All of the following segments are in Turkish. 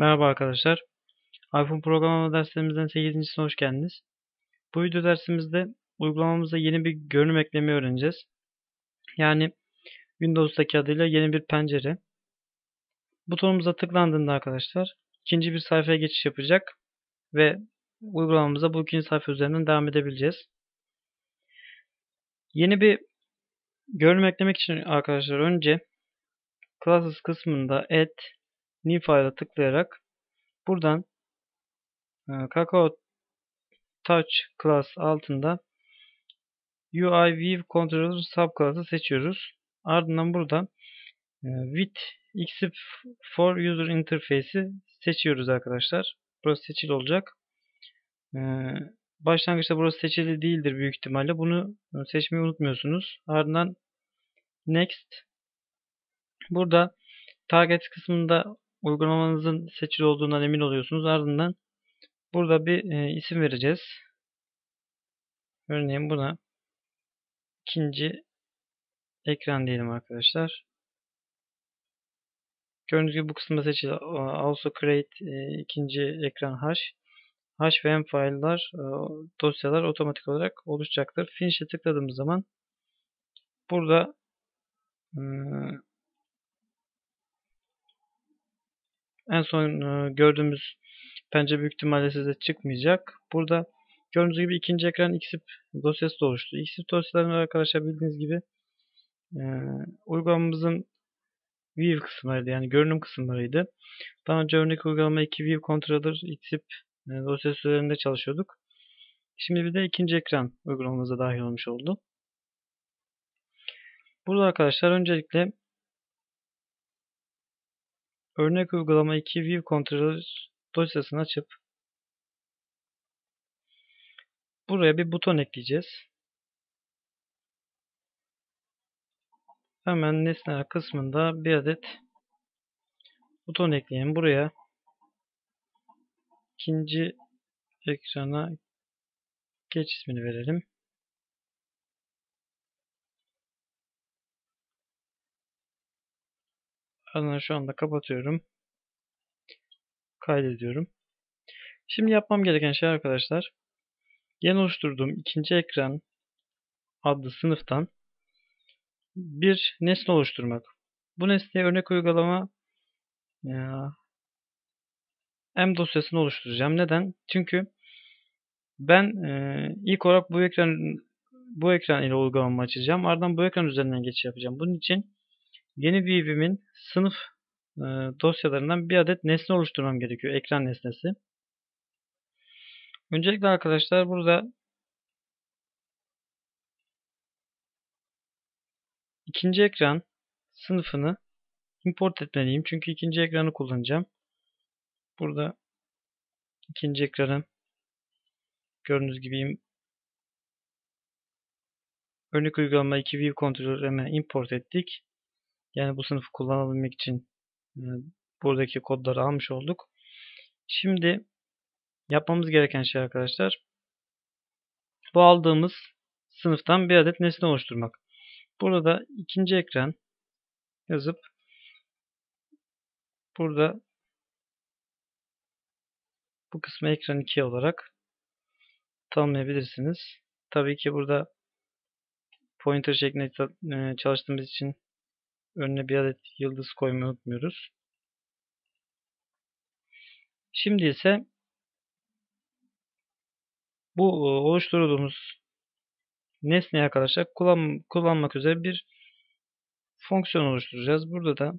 Merhaba arkadaşlar. iPhone programlama derslerimizden 8.sine hoş geldiniz. Bu video dersimizde uygulamamıza yeni bir görünüm eklemeyi öğreneceğiz. Yani Windows'taki adıyla yeni bir pencere. Butonumuza tıklandığında arkadaşlar ikinci bir sayfaya geçiş yapacak ve uygulamamıza bu ikinci sayfa üzerinden devam edebileceğiz. Yeni bir görünüm eklemek için arkadaşlar önce Classes kısmında Add New File'a tıklayarak buradan e, Kakao Touch Class altında UI View Controller subclass'ı seçiyoruz. Ardından burada e, with XIP for User Interface'i seçiyoruz arkadaşlar. Burası seçili olacak. E, başlangıçta burası seçili değildir büyük ihtimalle. Bunu seçmeyi unutmuyorsunuz. Ardından Next. Burada Target kısmında uygulamanızın seçili olduğundan emin oluyorsunuz. Ardından burada bir e, isim vereceğiz. Örneğin buna ikinci ekran diyelim arkadaşlar. Gördüğünüz gibi bu kısımda seçili also create e, ikinci ekran hash. Hash ve m file'lar e, dosyalar otomatik olarak oluşacaktır. Finish'e tıkladığımız zaman burada e, En son e, gördüğümüz pencere büyük ihtimalle size çıkmayacak. Burada gördüğünüz gibi ikinci ekran XIP dosyası da oluştu. XIP dosyalarını arkadaşlar bildiğiniz gibi e, uygulamamızın view kısımlarıydı. Yani görünüm kısımlarıydı. Daha önce örnek uygulama 2 view controller XIP e, dosyası üzerinde çalışıyorduk. Şimdi bir de ikinci ekran uygulamamıza dahil olmuş oldu. Burada arkadaşlar öncelikle Örnek uygulama 2 View Controller dosyasını açıp buraya bir buton ekleyeceğiz. Hemen nesneler kısmında bir adet buton ekleyelim. Buraya ikinci ekrana geç ismini verelim. Ardından şu anda kapatıyorum. Kaydediyorum. Şimdi yapmam gereken şey arkadaşlar. Yeni oluşturduğum ikinci ekran adlı sınıftan bir nesne oluşturmak. Bu nesneye örnek uygulama ya, M dosyasını oluşturacağım. Neden? Çünkü ben e, ilk olarak bu ekran bu ekran ile uygulamamı açacağım. Ardından bu ekran üzerinden geçiş yapacağım. Bunun için Yeni view'imin sınıf e, dosyalarından bir adet nesne oluşturmam gerekiyor. Ekran nesnesi. Öncelikle arkadaşlar burada ikinci ekran sınıfını import etmeliyim. Çünkü ikinci ekranı kullanacağım. Burada ikinci ekranı gördüğünüz gibi örnek uygulama 2 view controller'ı import ettik. Yani bu sınıfı kullanabilmek için e, buradaki kodları almış olduk. Şimdi yapmamız gereken şey arkadaşlar bu aldığımız sınıftan bir adet nesne oluşturmak. Burada ikinci ekran yazıp burada bu kısmı ekran 2 olarak tanımlayabilirsiniz. Tabii ki burada pointer şeklinde e, çalıştığımız için Önüne bir adet yıldız koymayı unutmuyoruz. Şimdi ise bu e, oluşturduğumuz nesneyi arkadaşlar kullan, kullanmak üzere bir fonksiyon oluşturacağız. Burada da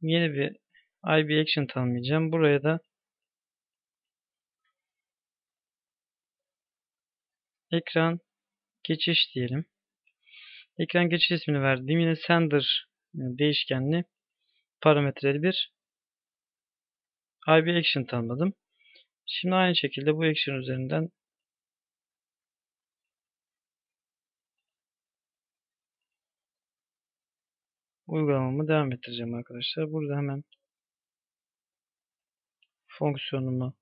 yeni bir IB action tanımlayacağım. Buraya da ekran geçiş diyelim. Ekran geçiş ismini verdiğim yine sender e, değişkenli parametreli bir IB action tanımladım. Şimdi aynı şekilde bu action üzerinden uygulamamı devam ettireceğim arkadaşlar. Burada hemen fonksiyonumu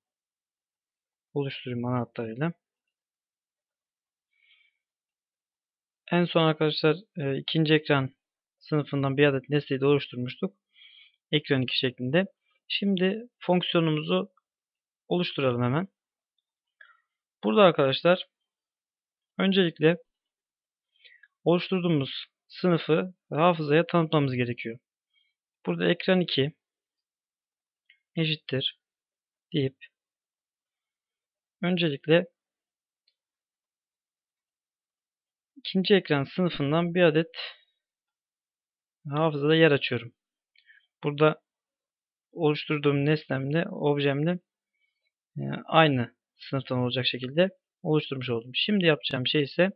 oluşturayım anahtarıyla. En son arkadaşlar e, ikinci ekran sınıfından bir adet nesneyi de oluşturmuştuk. Ekran 2 şeklinde. Şimdi fonksiyonumuzu oluşturalım hemen. Burada arkadaşlar öncelikle oluşturduğumuz sınıfı hafızaya tanıtmamız gerekiyor. Burada ekran 2 eşittir deyip öncelikle ikinci ekran sınıfından bir adet hafızada yer açıyorum. Burada oluşturduğum nesnemle, objemle e, aynı sınıftan olacak şekilde oluşturmuş oldum. Şimdi yapacağım şey ise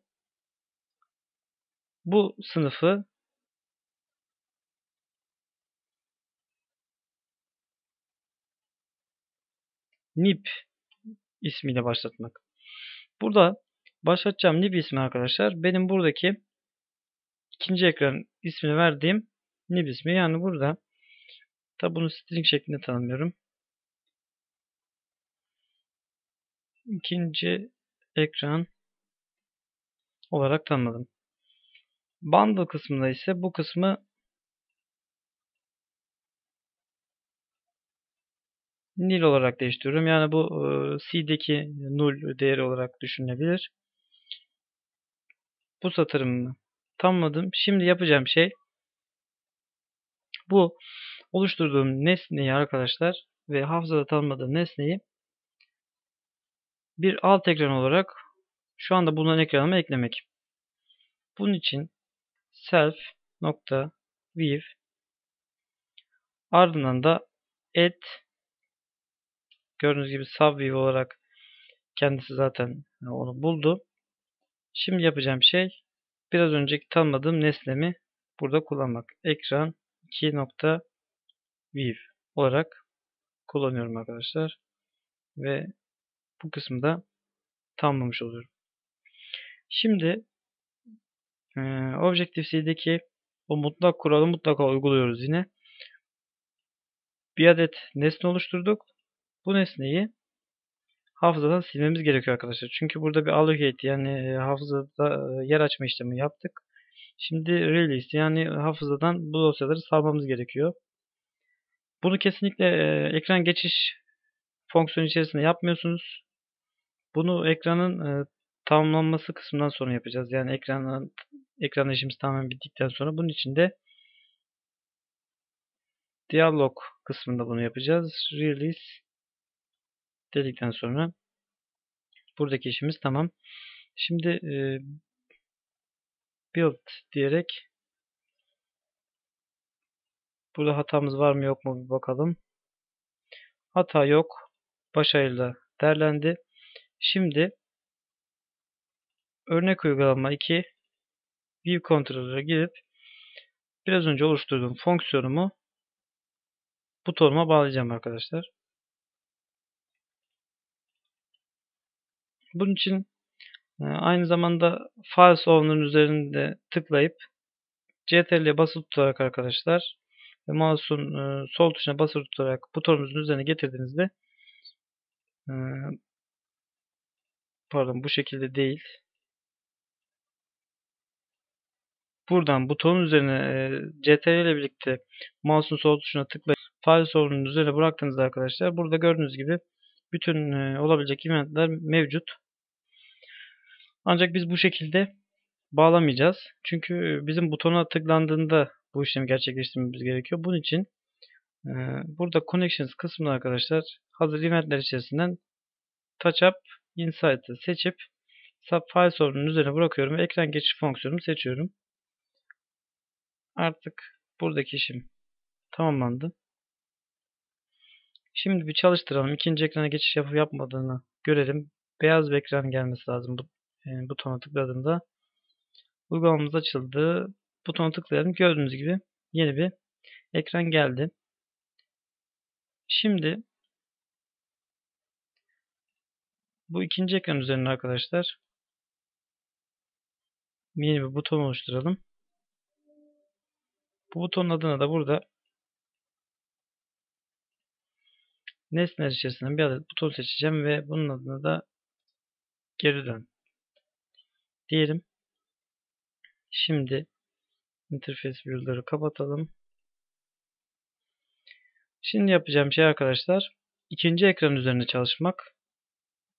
bu sınıfı nip ismiyle başlatmak. Burada başlatacağım nib ismi arkadaşlar benim buradaki ikinci ekran ismini verdiğim nib ismi. Yani burada tabi bunu string şeklinde tanımlıyorum. ikinci ekran olarak tanımladım. Bundle kısmında ise bu kısmı nil olarak değiştiriyorum. Yani bu e, C'deki null değeri olarak düşünülebilir. Bu satırımı tamamladım. Şimdi yapacağım şey bu oluşturduğum nesneyi arkadaşlar ve hafızada tanımladığım nesneyi bir alt ekran olarak şu anda bulunan ekranıma eklemek. Bunun için self nokta view ardından da add gördüğünüz gibi subview olarak kendisi zaten onu buldu. Şimdi yapacağım şey biraz önceki tanımladığım nesnemi burada kullanmak. Ekran 2 nokta view olarak kullanıyorum arkadaşlar. Ve bu kısmı da tamamlamış oluyorum. Şimdi e, Objective-C'deki o mutlak kuralı mutlaka uyguluyoruz yine. Bir adet nesne oluşturduk. Bu nesneyi hafızadan silmemiz gerekiyor arkadaşlar. Çünkü burada bir allocate yani hafızada yer açma işlemi yaptık. Şimdi release yani hafızadan bu dosyaları salmamız gerekiyor. Bunu kesinlikle ekran geçiş fonksiyonu içerisinde yapmıyorsunuz. Bunu ekranın e, tamamlanması kısmından sonra yapacağız. Yani ekranın ekran işimiz tamamen bittikten sonra bunun için de diyalog kısmında bunu yapacağız. Release dedikten sonra buradaki işimiz tamam. Şimdi e, build diyerek burada hatamız var mı yok mu bir bakalım. Hata yok. Başarıyla derlendi. Şimdi örnek uygulama 2 view controller'a girip biraz önce oluşturduğum fonksiyonumu butonuma bağlayacağım arkadaşlar. Bunun için e, aynı zamanda Files Owner'ın üzerinde tıklayıp CTRL'ye basılı tutarak arkadaşlar mouse'un e, sol tuşuna basılı tutarak butonunuzun üzerine getirdiğinizde e, pardon bu şekilde değil buradan butonun üzerine CTRL ile birlikte mouse'un sol tuşuna tıklayıp file sorunun üzerine bıraktığınızda arkadaşlar burada gördüğünüz gibi bütün olabilecek eventler mevcut. Ancak biz bu şekilde bağlamayacağız. Çünkü bizim butona tıklandığında bu işlemi gerçekleştirmemiz gerekiyor. Bunun için burada Connections kısmında arkadaşlar hazır eventler içerisinden Touch Up Insight'ı seçip Sub File sorunun üzerine bırakıyorum ve ekran geçiş fonksiyonumu seçiyorum. Artık buradaki işim tamamlandı. Şimdi bir çalıştıralım. İkinci ekrana geçiş yapıp yapmadığını görelim. Beyaz bir ekran gelmesi lazım bu e, butona tıkladığımda. Uygulamamız açıldı. Butona tıklayalım. Gördüğünüz gibi yeni bir ekran geldi. Şimdi bu ikinci ekran üzerinde arkadaşlar yeni bir buton oluşturalım. Bu butonun adına da burada nesneler içerisinden bir adet buton seçeceğim ve bunun adına da geri dön diyelim. Şimdi Interface View'ları kapatalım. Şimdi yapacağım şey arkadaşlar ikinci ekran üzerinde çalışmak.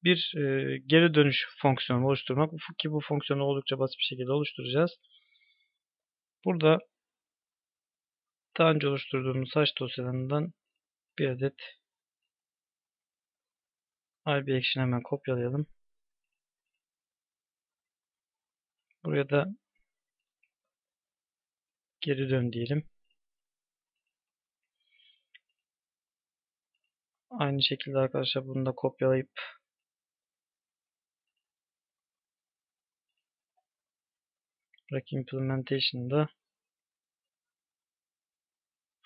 Bir e, geri dönüş fonksiyonu oluşturmak ki bu fonksiyonu oldukça basit bir şekilde oluşturacağız. Burada daha önce oluşturduğumuz saç dosyalarından bir adet IB Action hemen kopyalayalım. Buraya da geri dön diyelim. Aynı şekilde arkadaşlar bunu da kopyalayıp Bırak implementation'da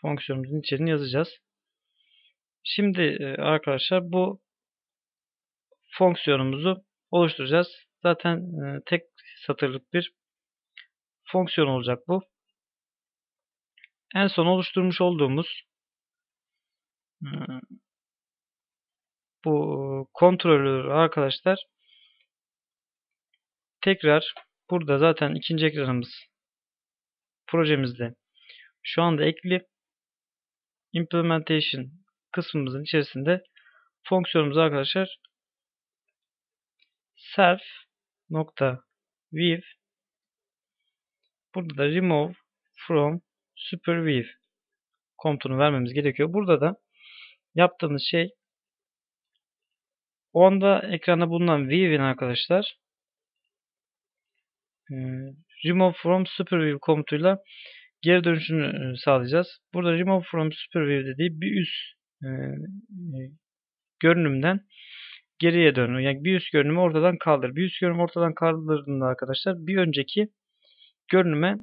fonksiyonumuzun içeriğini yazacağız. Şimdi e, arkadaşlar bu fonksiyonumuzu oluşturacağız. Zaten e, tek satırlık bir fonksiyon olacak bu. En son oluşturmuş olduğumuz e, bu kontrolör arkadaşlar tekrar burada zaten ikinci ekranımız projemizde şu anda ekli implementation kısmımızın içerisinde fonksiyonumuz arkadaşlar self nokta view burada da remove from super view komutunu vermemiz gerekiyor. Burada da yaptığımız şey o anda ekranda bulunan view'in arkadaşlar e, remove from superview komutuyla geri dönüşünü e, sağlayacağız. Burada remove from superview dediği bir üst e, görünümden geriye dönüyor. Yani bir üst görünümü ortadan kaldır. Bir üst görünüm ortadan kaldırdığında arkadaşlar bir önceki görünüme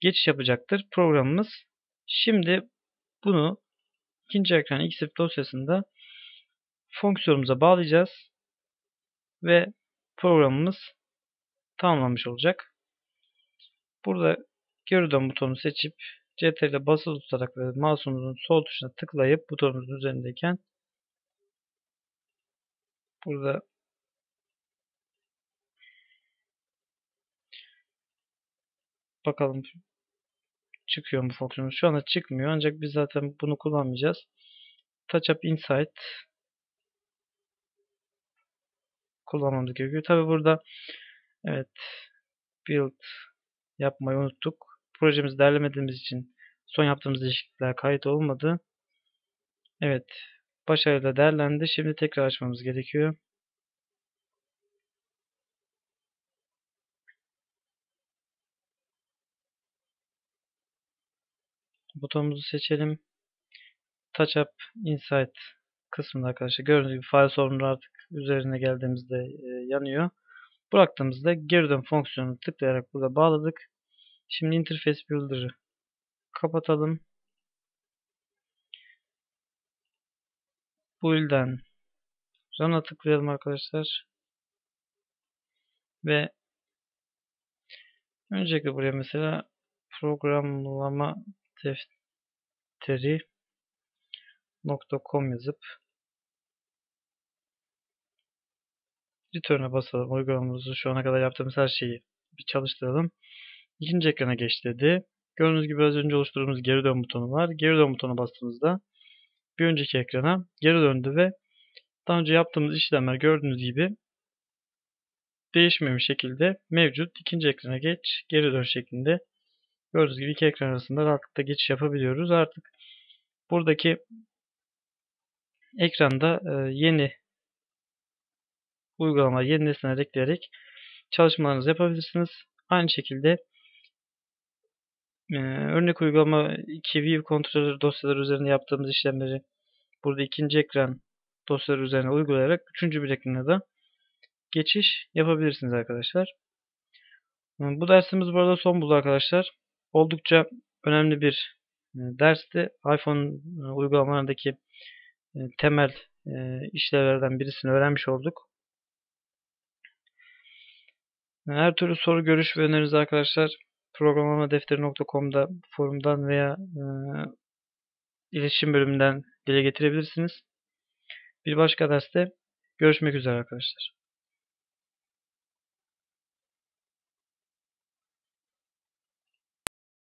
geçiş yapacaktır programımız. Şimdi bunu ikinci ekran xif dosyasında fonksiyonumuza bağlayacağız. Ve programımız tamamlanmış olacak. Burada geri dön butonunu seçip CTRL basılı tutarak ve mouse'umuzun sol tuşuna tıklayıp butonumuzun üzerindeyken burada bakalım çıkıyor mu fonksiyonumuz. Şu anda çıkmıyor ancak biz zaten bunu kullanmayacağız. Touch Up Insight kullanmamız gerekiyor. Tabi burada evet build yapmayı unuttuk. Projemizi derlemediğimiz için son yaptığımız değişiklikler kayıt olmadı. Evet. Başarıyla derlendi. Şimdi tekrar açmamız gerekiyor. Butonumuzu seçelim. Touch Up Insight kısmında arkadaşlar gördüğünüz gibi file sorunu artık üzerine geldiğimizde e, yanıyor. Bıraktığımızda geri dön fonksiyonunu tıklayarak burada bağladık. Şimdi Interface Builder'ı kapatalım. Build'den Run'a tıklayalım arkadaşlar. Ve öncelikle buraya mesela programlama defteri .com yazıp Return'e basalım. Uygulamamızı şu ana kadar yaptığımız her şeyi bir çalıştıralım. İkinci ekrana geç dedi. Gördüğünüz gibi az önce oluşturduğumuz geri dön butonu var. Geri dön butonu bastığımızda bir önceki ekrana geri döndü ve daha önce yaptığımız işlemler gördüğünüz gibi değişmemiş şekilde mevcut. İkinci ekrana geç, geri dön şeklinde. Gördüğünüz gibi iki ekran arasında rahatlıkla geçiş yapabiliyoruz. Artık buradaki ekranda e, yeni uygulama, yeni nesneler ekleyerek çalışmalarınızı yapabilirsiniz. Aynı şekilde ee, örnek uygulama 2 view controller dosyaları üzerinde yaptığımız işlemleri burada ikinci ekran dosyaları üzerine uygulayarak üçüncü bir ekrana da geçiş yapabilirsiniz arkadaşlar. Ee, bu dersimiz burada son buldu arkadaşlar. Oldukça önemli bir e, dersti. iPhone e, uygulamalarındaki e, temel işlevlerden birisini öğrenmiş olduk. Her türlü soru, görüş ve öneriniz arkadaşlar programlamadefteri.com'da forumdan veya e, iletişim bölümünden dile getirebilirsiniz. Bir başka derste görüşmek üzere arkadaşlar.